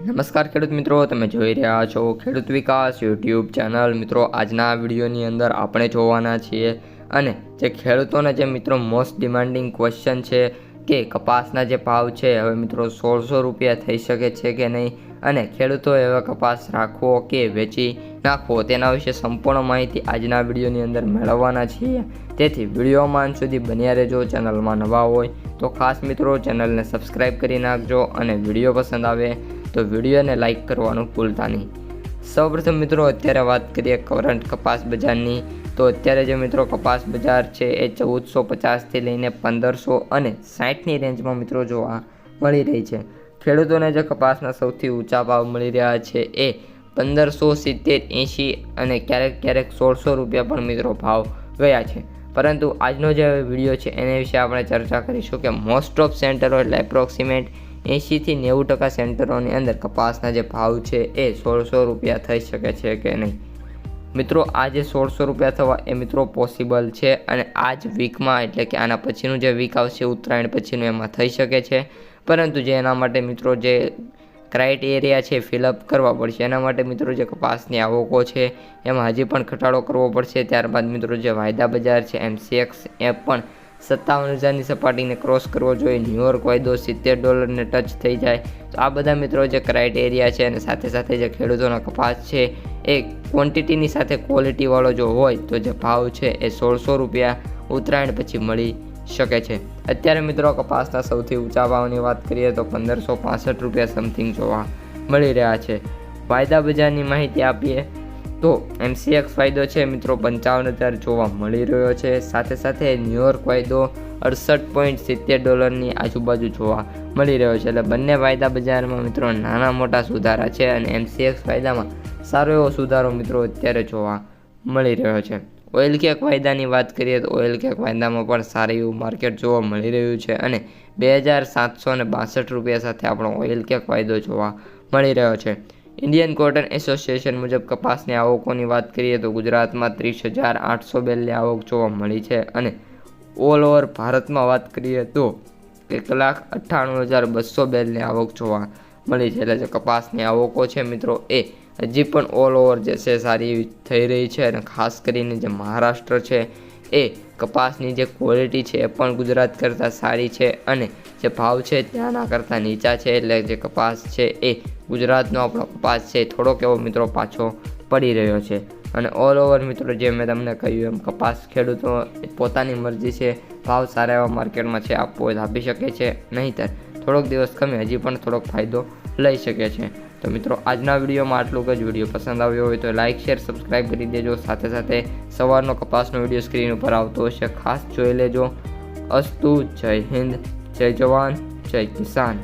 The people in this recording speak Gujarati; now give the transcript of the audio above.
નમસ્કાર ખેડૂત મિત્રો, તમે જોઈ રહ્યા છો ખેડૂત વિકાસ યુટ્યુબ ચેનલ. મિત્રો, આજના વિડીયોની અંદર આપણે જોવાના છીએ અને જે ખેડૂતોના જે મિત્રો મોસ્ટ ડિમાન્ડિંગ ક્વેશ્ચન છે કે કપાસના જે ભાવ છે, હવે મિત્રો સોળસો રૂપિયા થઈ શકે છે કે નહીં? અને ખેડૂતોએ હવે કપાસ રાખવો કે વેચી નાખવો, તેના વિશે સંપૂર્ણ માહિતી આજના વિડીયોની અંદર મેળવવાના છીએ. તેથી વિડીયોમાં સુધી બન્યા રહેજો, ચેનલમાં નવા હોય તો ખાસ મિત્રો ચેનલને સબસ્ક્રાઈબ કરી નાખજો અને વીડિયો પસંદ આવે તો વિડીયોને લાઇક કરવાનું ભૂલતા નહીં. સૌપ્રથમ મિત્રો, અત્યારે વાત કરીએ કરંટ કપાસ બજારની. તો અત્યારે જે મિત્રો કપાસ બજાર છે એ ચૌદસો પચાસથી લઈને પંદરસો અને સાઠની રેન્જમાં મિત્રો જોવા મળી રહી છે. ખેડૂતોને જે કપાસના સૌથી ઊંચા ભાવ મળી રહ્યા છે એ પંદરસો સિત્તેર એંશી અને ક્યારેક ક્યારેક સોળસો રૂપિયા પણ મિત્રો ભાવ ગયા છે. પરંતુ આજનો જે વીડિયો છે, એના વિશે આપણે ચર્ચા કરીશું કે મોસ્ટ ઓફ સેન્ટરો એટલે એપ્રોક્સિમેટ એંશીથી નેવું ટકા સેન્ટરોની અંદર કપાસના જે ભાવ છે એ સોળસો રૂપિયા થઈ શકે છે કે નહીં? મિત્રો, આ જે સોળસો રૂપિયા થવા એ મિત્રો પોસિબલ છે અને આ જ વીકમાં, એટલે કે આના પછીનું જે વીક આવશે, ઉત્તરાયણ પછીનું એમાં થઈ શકે છે. પરંતુ જે એના માટે મિત્રો જે ક્રાઇટેરિયા છે ફિલઅપ કરવા પડશે. એના માટે મિત્રો જે કપાસની આવકો છે, એમાં હજી પણ ઘટાડો કરવો પડશે. ત્યારબાદ મિત્રો જે વાયદા બજાર છે એમસીએક્સ એ પણ સત્તાવન હજારની સપાટીને ક્રોસ કરવો જોઈએ. ન્યુયોર્ક વાયદો સિત્તેર ડોલરને ટચ થઈ જાય. તો આ બધા મિત્રો જે ક્રાઇટેરિયા છે અને સાથે સાથે જે ખેડૂતોના કપાસ છે, એ ક્વોન્ટિટીની સાથે ક્વોલિટીવાળો જો હોય, તો જે ભાવ છે એ સોળસો રૂપિયા ઉત્તરાયણ પછી મળી શકે છે. અત્યારે મિત્રો કપાસના સૌથી ઊંચા ભાવની વાત કરીએ તો પંદરસો પાસઠ રૂપિયા સમથિંગ જોવા મળી રહ્યા છે. વાયદા બજારની માહિતી આપીએ. તો એમસીએક્સ વાયદો છે મિત્રો, પંચાવન હજાર જોવા મળી રહ્યો છે. સાથે સાથે ન્યુયોર્ક વાયદો અડસઠ પોઈન્ટ સિત્તેર ડોલરની આજુબાજુ જોવા મળી રહ્યો છે. એટલે બંને વાયદા બજારમાં મિત્રો નાના મોટા સુધારા છે અને એમસીએક્સ વાયદામાં સારો એવો સુધારો મિત્રો અત્યારે જોવા મળી રહ્યો છે. ઓઇલ કેક વાયદાની વાત કરીએ તો ઓઇલ કેક વાયદામાં પણ સારું એવું માર્કેટ જોવા મળી રહ્યું છે અને બે હજાર સાતસો ને બાસઠ રૂપિયા સાથે આપણો ઓઇલ કેક વાયદો જોવા મળી રહ્યો છે. ઇન્ડિયન કોટન એસોસિએશન મુજબ કપાસની આવકોની વાત કરીએ તો ગુજરાતમાં ત્રીસ હજાર આઠસો બેલની આવક જોવા મળી છે અને ઓલ ઓવર ભારતમાં વાત કરીએ તો એક લાખ અઠ્ઠાણું હજાર બસો બેલની આવક જોવા મળી છે. એટલે જે કપાસની આવકો છે મિત્રો એ હજી પણ ઓલ ઓવર જે છે સારી એવી થઈ રહી છે અને ખાસ કરીને જે મહારાષ્ટ્ર છે એ કપાસની જે ક્વોલિટી છે એ પણ ગુજરાત કરતાં સારી છે અને જે ભાવ છે ત્યાંના કરતાં નીચા છે એટલે જે કપાસ છે એ ગુજરાતનો આપણો કપાસ છે થોડોક એવો મિત્રો પાછો પડી રહ્યો છે. અને ઓલ ઓવર મિત્રો જે મેં તમને કહ્યું એમ કપાસ ખેડૂતો પોતાની મરજી છે, ભાવ સારા એવા માર્કેટમાં છે, આપવો આપી શકે છે નહીંતર થોડોક દિવસ ગમે હજી પણ થોડોક ફાયદો લઈ શકે છે. તો મિત્રો, આજના વિડીયોમાં આટલું જ. વીડિયો પસંદ આવ્યો હોય તો લાઇક શેર સબસ્ક્રાઈબ કરી દેજો. સાથે સાથે સવારનો કપાસનો વીડિયો સ્ક્રીન ઉપર આવતો હશે. ખાસ જોઈ લેજો. અસ્તુ, જય હિન્દ, જય જવાન, જય કિસાન.